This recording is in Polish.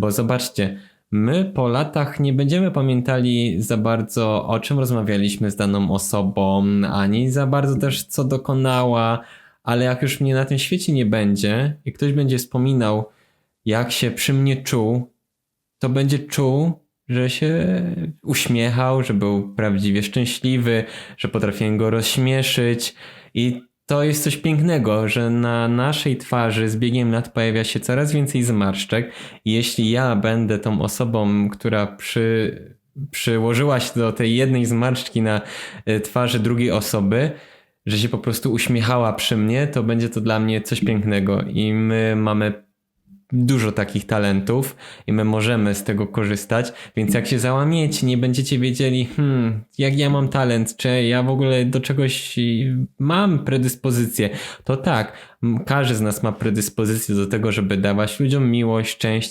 Bo zobaczcie, my po latach nie będziemy pamiętali za bardzo o czym rozmawialiśmy z daną osobą, ani za bardzo też co dokonała, ale jak już mnie na tym świecie nie będzie i ktoś będzie wspominał, jak się przy mnie czuł, to będzie czuł, że się uśmiechał, że był prawdziwie szczęśliwy, że potrafiłem go rozśmieszyć i to jest coś pięknego, że na naszej twarzy z biegiem lat pojawia się coraz więcej zmarszczek. I jeśli ja będę tą osobą, która przy, przyłożyła się do tej jednej zmarszczki na e, twarzy drugiej osoby, że się po prostu uśmiechała przy mnie, to będzie to dla mnie coś pięknego. I my mamy dużo takich talentów i my możemy z tego korzystać, więc jak się załamiecie, nie będziecie wiedzieli, hmm, jak ja mam talent, czy ja w ogóle do czegoś mam predyspozycję, to tak, każdy z nas ma predyspozycję do tego, żeby dawać ludziom miłość, szczęście,